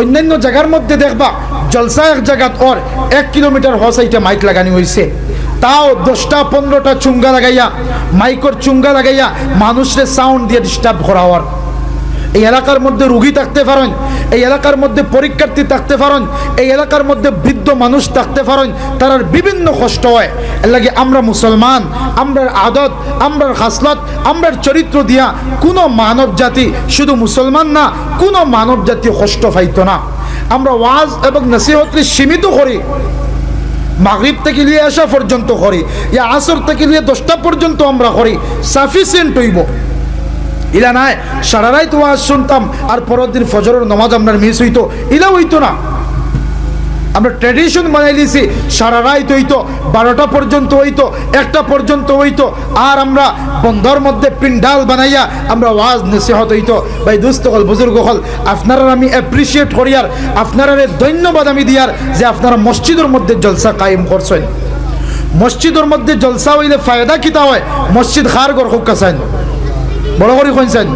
অন্যান্য জায়গার মধ্যে দেখবা জলসা এক জায়গাত ওর এক কিলোমিটার হসাইটে মাইক লাগানি হয়েছে তাও দশটা পনেরোটা চুঙ্গা লাগাইয়া, মাইকর চুঙ্গা লাগাইয়া মানুষের সাউন্ড দিয়ে ডিস্টার্ব করা হওয়ার এই এলাকার মধ্যে রুগী থাকতে পারেন, এই এলাকার মধ্যে পরীক্ষার্থী থাকতে পারেন, এই এলাকার মধ্যে বৃদ্ধ মানুষ থাকতে পারেন, তার বিভিন্ন কষ্ট হয়। লাগে আমরা মুসলমান, আমরার আদত, আমরার খাসলত, আমরার চরিত্র দিয়া কোনো মানব জাতি শুধু মুসলমান না, কোনো মানব জাতি কষ্ট পাইতো না। আমরা ওয়াজ এবং নসিহতকে সীমিত করি, মাগরিব থেকে নিয়ে আসা পর্যন্ত করি, ইয়া আসর থেকে নিয়ে দশটা পর্যন্ত আমরা করি সাফিসিয়েন্ট হইব। ইলা নাই, সারা রাত ওয়াজ শুনতাম, আর পরের দিন ফজরের নমাজ আমরা মিস হইতো ইলা হইতো না। আমরা ট্র্যাডিশন বানাই দিয়েছি সারা রাত হইতো, বারোটা পর্যন্ত হইতো, একটা পর্যন্ত হইতো। আর আমরা বন্ধর মধ্যে পিন্ডাল বানাইয়া আমরা ওয়াজ নসিহত হইতো। ভাই দুস্থ হল, বুজুর্গ হল আপনারা আমি অ্যাপ্রিসিয়েট করি আর আপনারা ধন্যবাদ আমি দিয়ার যে আপনারা মসজিদের মধ্যে জলসা কায়েম করছেন। মসজিদের মধ্যে জলসা হইলে ফায়দা কিতা হয়? মসজিদ খার গড় হোক কাছেন বড় করে কইছেন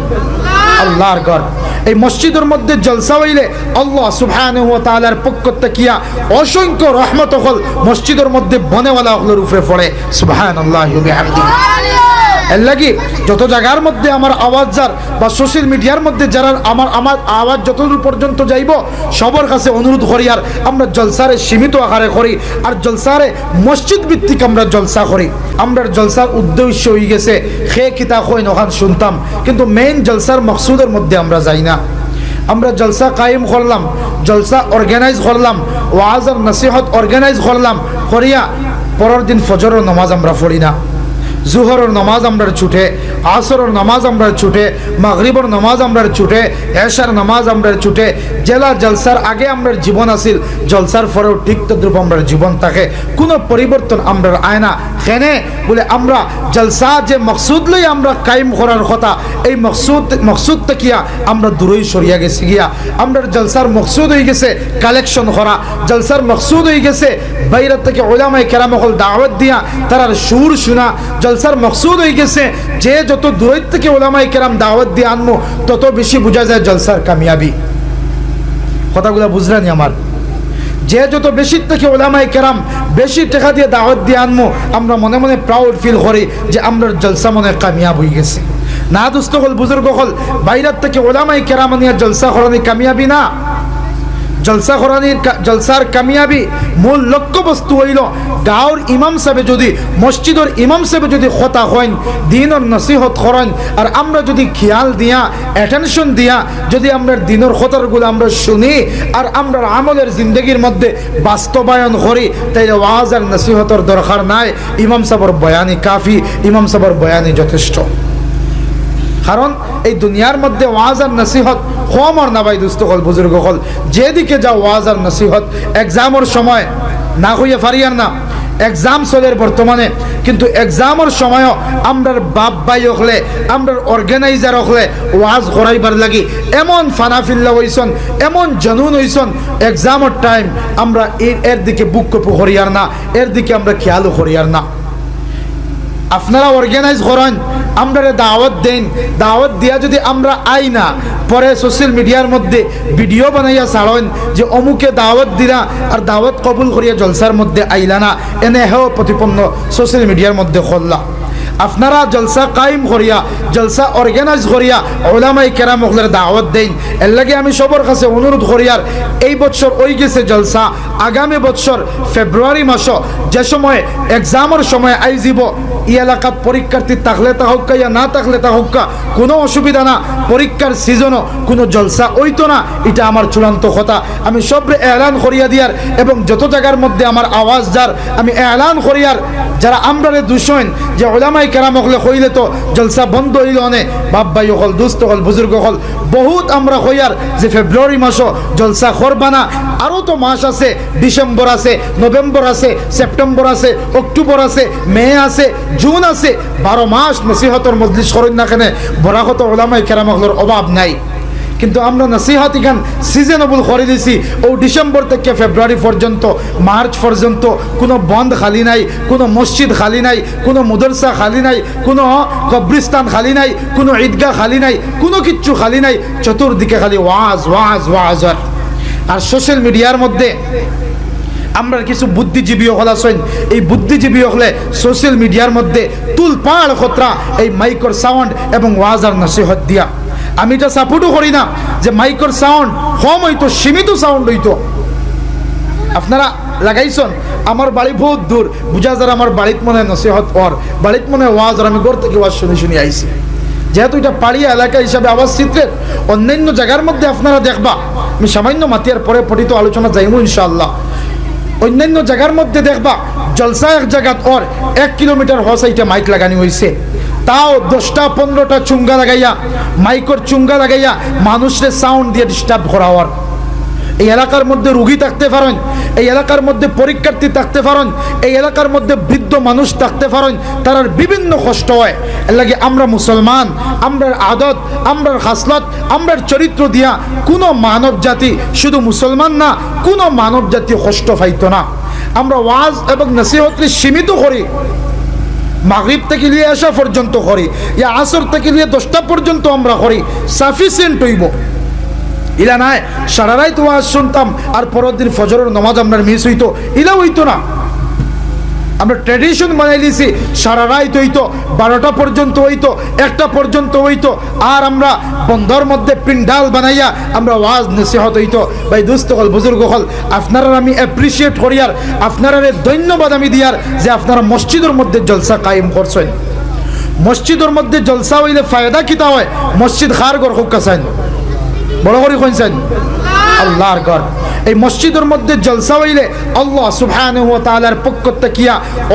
আল্লাহর ঘর এই মসজিদের মধ্যে জলসা হইলে আল্লাহ সুবহানাহু ওয়া তাআলার পক্ষ থেকে অসংখ্য রহমত হল মসজিদের মধ্যে বনেওয়ালা হলের উপরে পড়ে। সুবহানাল্লাহি ওয়া বিহামদিহি। এর লাগি যত জায়গার মধ্যে আমার আওয়াজ যার বা সোশ্যাল মিডিয়ার মধ্যে যারা আমার আমার আওয়াজ যতদূর পর্যন্ত যাইব, সবার কাছে অনুরোধ করি আর আমরা জলসারে সীমিত আকারে করি আর জলসারে মসজিদ ভিত্তিক আমরা জলসা করি। আমরা জলসার উদ্দেশ্য হয়ে গেছে, খে কিতা কই নখান শুনতাম, কিন্তু মেইন জলসার মকসুদের মধ্যে আমরা যাই না। আমরা জলসা কায়েম করলাম, জলসা অর্গানাইজ করলাম ওয়াজ আর নসিহত অর্গানাইজ করলাম, করিয়া পরের দিন ফজরের নমাজ আমরা পড়ি না। জুহরের নামাজ আমরা ছুটে, আসরের নামাজ আমরা ছুটে, মাগরিবর নামাজ আমরা ছুটে, এশার নামাজ আমরা ছুটে, জেলা জলসার আগে আমরা জীবন আসিল জলসার পরেও ঠিক তদ্রুপ আমরা জীবন থাকে। কোনো পরিবর্তন আমরা আয় না। কেনে? বলে আমরা জলসা যে মকসুদ লই আমরা কায়েম করার কথা, এই মকসুদ মকসুদ থেকে আমরা দূরই সরিয়া গেছি গিয়া। আমরা জলসার মকসুদ হয়ে গেছে কালেকশন করা। জলসার মকসুদ হয়ে গেছে বাইরে থেকে ওলামাই কেরামকল দাওয়াত দিয়া, তারার সুর শোনা। জলসার মকসুদ হয়ে গেছে। যে যত দূরের থেকে ওলামাই কেরাম দাওয়াত দিয়ে আনব তত বেশি বোঝা যায় জলসার কামিয়াবি। কথাগুলো বুঝলেনি আমার? যে যত বেশি থেকে ওলামাই কেরাম বেশি টাকা দিয়ে দাওয়াত দিয়ে আনব আমরা মনে মনে প্রাউড ফিল করি যে আমরা জলসা মনে কামিয়াব হয়ে গেছে। না দুস্থ হল, বুজুর্গ হল, বাইরের থেকে ওলামাই কেরাম নিয়ে জলসা করানি কামিয়াবি না। জলসা করানির জলসার কামিয়াবি মূল লক্ষ্য বস্তু হইল গাঁৱৰ ইমাম সাহেবে যদি, মসজিদর ইমাম সাহেবে যদি কথা হইন দিনের নসিহত করেন, আর আমরা যদি খেয়াল দিয়া অ্যাটেনশন দিয়া, যদি আমরা দিনের খতরগুলো আমরা শুনি, আর আমরা আমলের জিন্দগির মধ্যে বাস্তবায়ন করি, তাইলে ওয়াজ আর নসিহতর দরকার নাই। ইমাম সাহেবর বয়ানি কাফি, ইমাম সাহেবর বয়ানি যথেষ্ট। কারণ এই দুনিয়ার মধ্যে ওয়াজ আর নসিহত কম আর না ভাই দুস্থ হল বুজুর্গ হল যেদিকে যা ওয়াজ আর নসিহত এক্সামের সময় না হইয়া আর না এক্সাম চলের বর্তমানে। কিন্তু এক্সামের সময়ও আমরার বাপ ভাই হলে, আমরার অর্গানাইজার হলে ওয়াজ করাইবার লাগি। এমন ফানাফিল্লা হইছন এমন জনুন হইছন এক্সামের টাইম আমরা এর দিকে বুক কপু করিয়ার না, এর দিকে আমরা খেয়ালও করিয়ার না। আপনারা অর্গানাইজ করেন আমরা দাওয়াত দেন। দাওয়াত দিয়া যদি আমরা আই না, পরে সোশ্যাল মিডিয়ার মধ্যে ভিডিও বানাইয়া ছাড়েন যে অমুকে দাওয়াত দিলা আর দাওয়াত কবুল করিয়া জলসার মধ্যে আইলা না, এনে হেও প্রতিপন্ন সোশ্যাল মিডিয়ার মধ্যে করলা আপনারা জলসা কায়েম করিয়া জলসা অর্গানাইজ করিয়া ওলামাই কেরাম ওগুলোর দাওয়াত দেন। এর লাগে আমি সবার কাছে অনুরোধ করিয়ার, এই বছর ওই গেছে জলসা। আগামী বছর ফেব্রুয়ারি মাস যে সময় এক্সামের সময় আই যাব ই এলাকাত পরীক্ষার্থী থাকলে তা হোক ইয়া না থাকলে তা হোক কোনো অসুবিধা না। পরীক্ষার সিজনও কোনো জলসা ওইতো না, এটা আমার চূড়ান্ত কথা। আমি সবরে এলান করিয়া দিয়ার এবং যত জায়গার মধ্যে আমার আওয়াজ যার, আমি এলান করিয়ার। যারা আমরা দুষণ যে ওলামাই কেরাম হলে কইলে তো জলসা বন্ধ হইল অনে বাপ ভাই হল দুস্থ হল বুজুর্গ হল বহুত আমরা হইয়ার যে ফেব্রুয়ারি মাসও জলসা করবানা আরও তো মাস আছে, ডিসেম্বর আছে, নভেম্বর আছে, সেপ্টেম্বর আছে, অক্টোবর আছে, মে আছে, জুন আছে। বারো মাস নসিহতর মজলিস করেন না কেন বরাহত ওলামাই কেরামহলের অভাব নাই। কিন্তু আমরা নসিহত ইখান সিজনেবল করে দিছি। ও ডিসেম্বর থেকে ফেব্রুয়ারি পর্যন্ত, মার্চ পর্যন্ত কোনো বন্ধ খালি নাই, কোনো মসজিদ খালি নাই, কোনো মুদরসা খালি নাই, কোনো কবরিস্তান খালি নাই, কোনো ঈদগাহ খালি নাই, কোনো কিচ্ছু খালি নাই, চতুর্দিকে খালি ওয়াজ ওয়াজ ওয়াজ। আর সোশ্যাল মিডিয়ার মধ্যে আমরা কিছু বুদ্ধিজীবী হল আছেন। এই বুদ্ধিজীবী হলে সোশ্যাল মিডিয়ার মধ্যে তুল পাড় খতরা, এই মাইকর সাউন্ড এবং ওয়াজ আর নসিহত দিয়া। আমি এটা সাপোর্টও করি না যে মাইকর সাউন্ড কম হইতো, সীমিত সাউন্ড হইতো। আপনারা লাগাইছেন, আমার বাড়ি বহুত দূর। বুঝা যারা আমার বাড়িত মনে নসিহত ওর বাড়িত মনে ওয়াজ আর আমি ঘর থেকে ওয়াজ শুনে শুনে আইছি। যেহেতু এটা পাড়িয়া এলাকা হিসাবে আওয়াজ চিত্রের অন্যান্য জায়গার মধ্যে আপনারা দেখবা। আমি সামান্য মাতিয়ার পরে পঠিত আলোচনা যাইমু ইনশাআল্লাহ। অন্যান্য জায়গার মধ্যে দেখবা, জলসা এক জায়গাত ওর এক কিলোমিটার হস এইটা মাইক লাগানি হয়েছে তাও দশটা, পনেরোটা চুঙ্গা লাগাইয়া, মাইকর চুঙ্গা লাগাইয়া মানুষের সাউন্ড দিয়ে ডিস্টার্ব করা হওয়ার এই এলাকার মধ্যে রুগী থাকতে পারেন, এই এলাকার মধ্যে পরীক্ষার্থী থাকতে পারেন, এই এলাকার মধ্যে বৃদ্ধ মানুষ থাকতে পারেন তার বিভিন্ন কষ্ট হয়। এর লাগে আমরা মুসলমান আমরার আদত আমরার খাসলত আমরার চরিত্র দিয়া কোনো মানব জাতি শুধু মুসলমান না, কোনো মানব জাতি কষ্ট পাইতো না। আমরা ওয়াজ এবং নসিহতকে সীমিত করি। মাগরিব থেকে নিয়ে আসা পর্যন্ত করে, ইয়া আসর থেকে নিয়ে দশটা পর্যন্ত আমরা করি সাফিসিয়েন্ট হইব। ইলা নাই, সারা রাই তোমার শুনতাম, আর পরের দিন ফজরের নমাজ আমরা মিস হইতো ইলা হইতো না। আমরা ট্র্যাডিশন বানাই দিয়েছি সারা রাত হইতো, বারোটা পর্যন্ত হইতো, একটা পর্যন্ত হইতো। আর আমরা বন্ধর মধ্যে পিন্ডাল বানাইয়া আমরা ওয়াজ নসিহত হইতো। ভাই দুস্থ হল, বুজুর্গ হল আপনারা আমি অ্যাপ্রিসিয়েট করি আর আপনারা ধন্যবাদ আমি দিয়ার যে আপনারা মসজিদের মধ্যে জলসা কায়েম করছেন। মসজিদের মধ্যে জলসা হইলে ফায়দা কিতা হয়? মসজিদ খার গর হোক কাছেন বড় করে কইছেন আল্লাহর ঘর এই মসজিদের মধ্যে জলসা হইলে আল্লাহ সুবহানাহু ওয়া তাআলার পক্ষ থেকে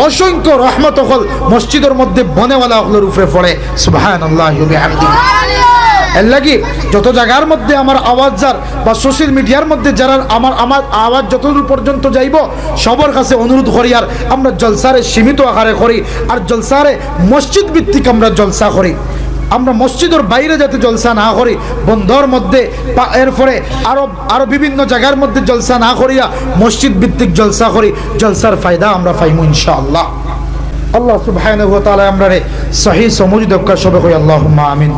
অসংখ্য রহমত হল মসজিদের মধ্যে বনেওয়ালা হলের উপরে পড়ে। সুবহানাল্লাহি ওয়া বিহামদিহি। এর লাগি যত জায়গার মধ্যে আমার আওয়াজ যার বা সোশ্যাল মিডিয়ার মধ্যে যারা আমার আমার আওয়াজ যতদূর পর্যন্ত যাইব সবার কাছে অনুরোধ করি আর আমরা জলসারে সীমিত আকারে করি আর জলসারে মসজিদ ভিত্তিক আমরা জলসা করি। আমরা মসজিদের বাইরে যাতে জলসা না করি বন্ধর মধ্যে এরপরে আরও আরও বিভিন্ন জায়গার মধ্যে জলসা না করিয়া মসজিদ ভিত্তিক জলসা করি, জলসার ফায়দা আমরা পাইমু ইনশাআল্লাহ। আল্লাহ তাআলা আমরা সহি সমুজ দক্কা সবে কই আল্লাহুম্মা আমিন।